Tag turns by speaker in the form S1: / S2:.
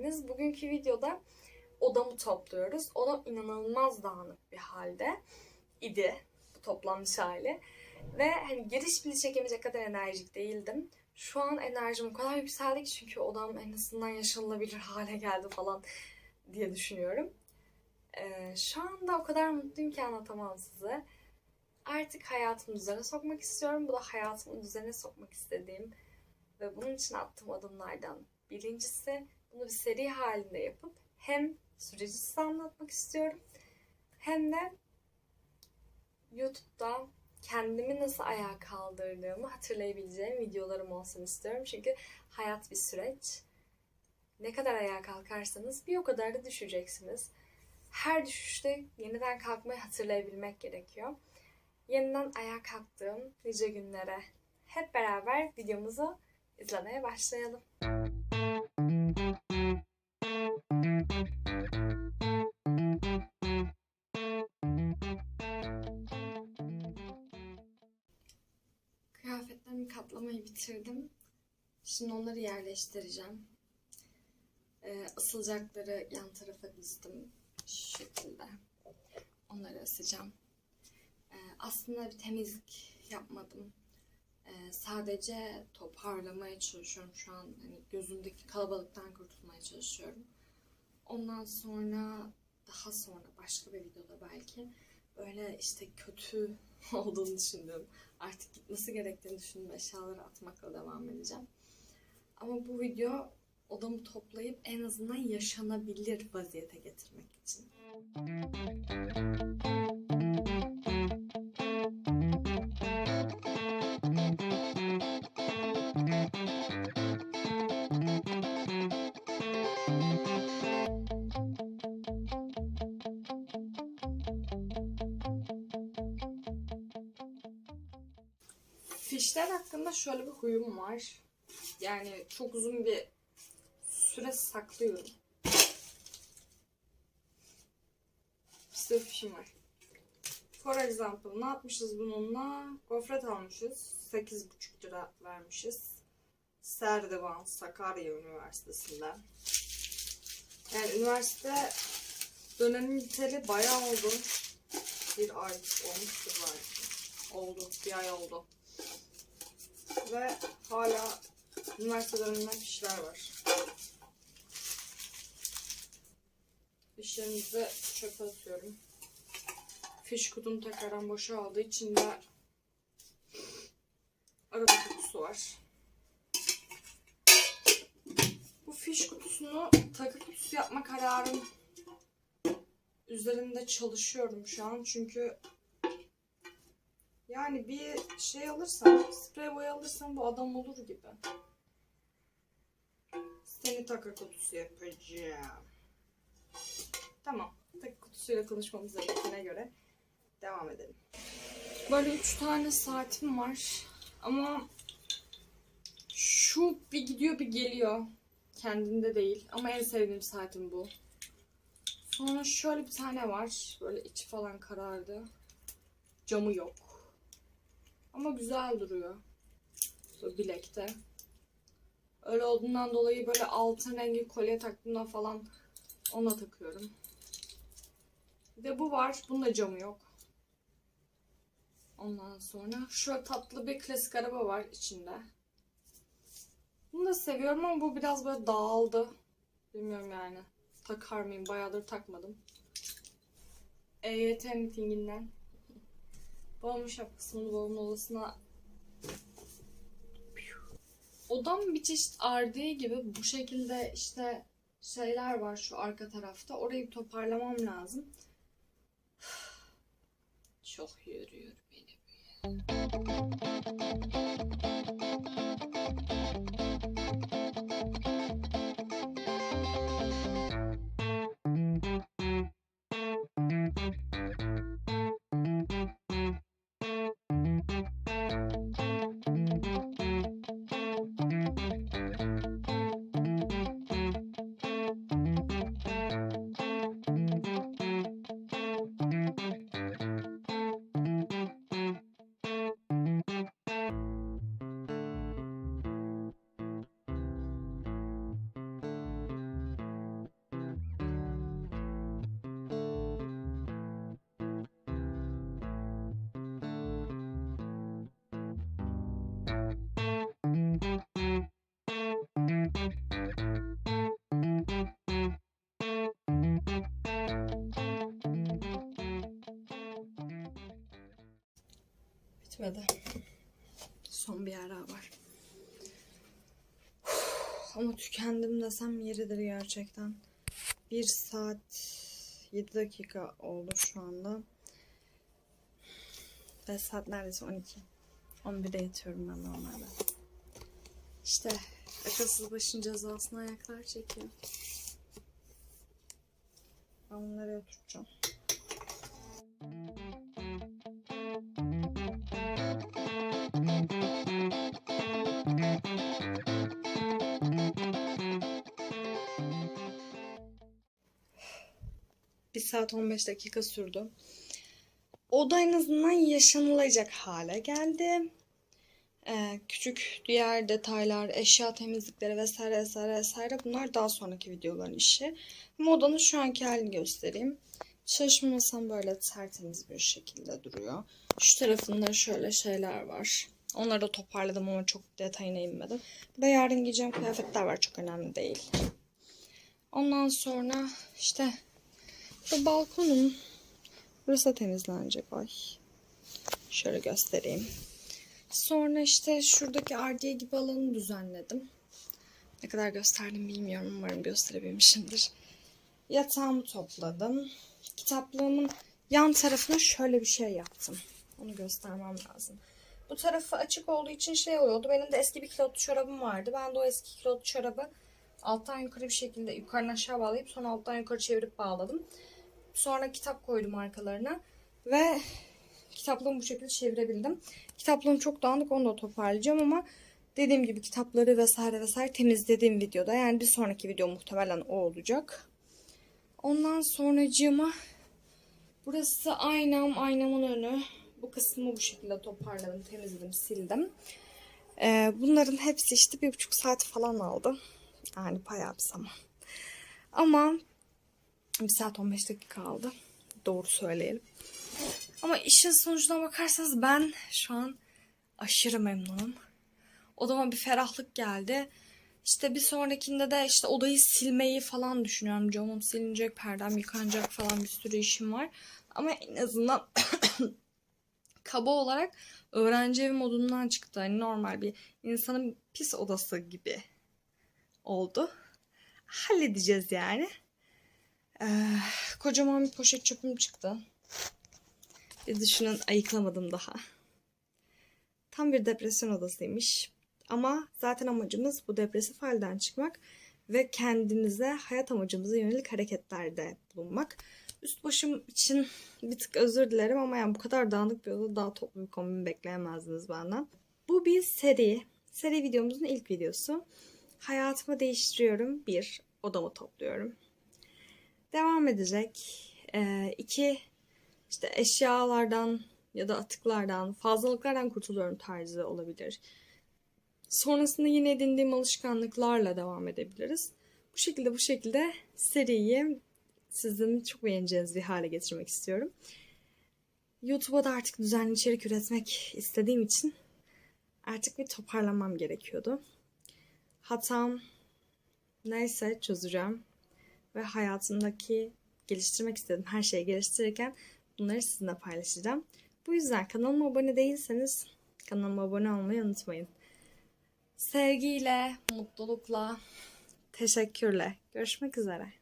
S1: Geldiniz. Bugünkü videoda odamı topluyoruz. Odam inanılmaz dağınık bir halde idi bu toplanmış hali. Ve hani giriş bile çekemeyecek kadar enerjik değildim. Şu an enerjim o kadar yükseldi ki çünkü odam en azından yaşanılabilir hale geldi falan diye düşünüyorum. Ee, şu anda o kadar mutluyum ki anlatamam size. Artık hayatımı düzene sokmak istiyorum. Bu da hayatımı düzene sokmak istediğim ve bunun için attığım adımlardan birincisi bunu bir seri halinde yapıp hem süreci size anlatmak istiyorum hem de YouTube'da kendimi nasıl ayağa kaldırdığımı hatırlayabileceğim videolarım olsun istiyorum. Çünkü hayat bir süreç. Ne kadar ayağa kalkarsanız bir o kadar da düşeceksiniz. Her düşüşte yeniden kalkmayı hatırlayabilmek gerekiyor. Yeniden ayağa kalktığım nice günlere hep beraber videomuzu izlemeye başlayalım. Bitirdim. Şimdi onları yerleştireceğim. Ee, asılacakları yan tarafa dizdim. Şu şekilde. Onları asacağım. Ee, aslında bir temizlik yapmadım. Ee, sadece toparlamaya çalışıyorum şu an. Hani gözümdeki kalabalıktan kurtulmaya çalışıyorum. Ondan sonra daha sonra başka bir videoda belki böyle işte kötü olduğunu düşündüğüm, artık gitmesi gerektiğini düşündüğüm eşyaları atmakla devam edeceğim. Ama bu video odamı toplayıp en azından yaşanabilir vaziyete getirmek için. Fişler hakkında şöyle bir huyum var. Yani çok uzun bir süre saklıyorum. Bir fişim var. For example ne yapmışız bununla? Gofret almışız. 8,5 lira vermişiz. Serdivan Sakarya Üniversitesi'nden. Yani üniversite dönemim biteli bayağı oldu. Bir ay olmuştur belki. Oldu. Bir ay oldu. Ve hala üniversite döneminden fişler var. Fişlerimizi de çöpe atıyorum. Fiş kutum tekrardan boşaldı. İçinde araba kutusu var. Bu fiş kutusunu takı kutusu yapma kararım üzerinde çalışıyorum şu an. Çünkü yani bir şey alırsam, sprey boya alırsam bu adam olur gibi. Seni takı kutusu yapacağım. Tamam. Takı kutusuyla konuşmamız gerektiğine göre devam edelim. Böyle üç tane saatim var. Ama şu bir gidiyor bir geliyor. Kendinde değil. Ama en sevdiğim saatim bu. Sonra şöyle bir tane var. Böyle içi falan karardı. Camı yok. Ama güzel duruyor. Böyle bilekte. Öyle olduğundan dolayı böyle altın rengi kolye taktığımda falan ona takıyorum. Bir de bu var. Bunun da camı yok. Ondan sonra şöyle tatlı bir klasik araba var içinde. Bunu da seviyorum ama bu biraz böyle dağıldı. Bilmiyorum yani. Takar mıyım? Bayağıdır takmadım. EYT mitinginden. Babamın şapkasını babamın odasına Odam bir çeşit ardiye gibi bu şekilde işte şeyler var şu arka tarafta. Orayı toparlamam lazım. Çok yoruyor beni. bitmedi. Son bir ara var. Uf, ama tükendim desem yeridir gerçekten. 1 saat 7 dakika oldu şu anda. Ve saat neredeyse 12. 11'de yatıyorum ben normalde. İşte akılsız başın cezasına ayaklar çekiyor. Ben bunları oturacağım. 1 saat 15 dakika sürdü. O en azından yaşanılacak hale geldi. Ee, küçük diğer detaylar, eşya temizlikleri vesaire vesaire vesaire bunlar daha sonraki videoların işi. Ama şu anki halini göstereyim. Çalışma masam böyle tertemiz bir şekilde duruyor. Şu tarafında şöyle şeyler var. Onları da toparladım ama çok detayına inmedim. Bir yarın giyeceğim kıyafetler var çok önemli değil. Ondan sonra işte bu balkonum. Burası temizlenecek. Ay. Şöyle göstereyim. Sonra işte şuradaki ardiye gibi alanı düzenledim. Ne kadar gösterdim bilmiyorum. Umarım gösterebilmişimdir. Yatağımı topladım. Kitaplığımın yan tarafına şöyle bir şey yaptım. Onu göstermem lazım. Bu tarafı açık olduğu için şey oluyordu. Benim de eski bir kilotlu çorabım vardı. Ben de o eski kilotlu çorabı alttan yukarı bir şekilde yukarıdan aşağı bağlayıp sonra alttan yukarı çevirip bağladım. Sonra kitap koydum arkalarına ve kitaplığımı bu şekilde çevirebildim. Kitaplığım çok dağınık onu da toparlayacağım ama dediğim gibi kitapları vesaire vesaire temizlediğim videoda yani bir sonraki video muhtemelen o olacak. Ondan sonracığıma burası aynam, aynamın önü. Bu kısmı bu şekilde toparladım, temizledim, sildim. Ee, bunların hepsi işte bir buçuk saat falan aldı. Yani bayağı bir zaman. Ama bir saat 15 dakika kaldı. Doğru söyleyelim. Ama işin sonucuna bakarsanız ben şu an aşırı memnunum. Odama bir ferahlık geldi. İşte bir sonrakinde de işte odayı silmeyi falan düşünüyorum. Camım silinecek, perdem yıkanacak falan bir sürü işim var. Ama en azından kaba olarak öğrenci evi modundan çıktı. Hani normal bir insanın pis odası gibi oldu. Halledeceğiz yani. Ee, kocaman bir poşet çöpüm çıktı. Bir düşünün ayıklamadım daha. Tam bir depresyon odasıymış. Ama zaten amacımız bu depresif halden çıkmak ve kendimize hayat amacımıza yönelik hareketlerde bulunmak. Üst başım için bir tık özür dilerim ama yani bu kadar dağınık bir odada daha toplu bir kombin bekleyemezdiniz benden. Bu bir seri. Seri videomuzun ilk videosu. Hayatımı değiştiriyorum. Bir, odamı topluyorum. Devam edecek. Ee, iki, işte eşyalardan ya da atıklardan, fazlalıklardan kurtuluyorum tarzı olabilir. Sonrasında yine edindiğim alışkanlıklarla devam edebiliriz. Bu şekilde bu şekilde seriyi sizin çok beğeneceğiniz bir hale getirmek istiyorum. YouTube'a da artık düzenli içerik üretmek istediğim için artık bir toparlamam gerekiyordu. Hatam neyse çözeceğim ve hayatımdaki geliştirmek istediğim her şeyi geliştirirken bunları sizinle paylaşacağım. Bu yüzden kanalıma abone değilseniz kanalıma abone olmayı unutmayın. Sevgiyle, mutlulukla, teşekkürle. Görüşmek üzere.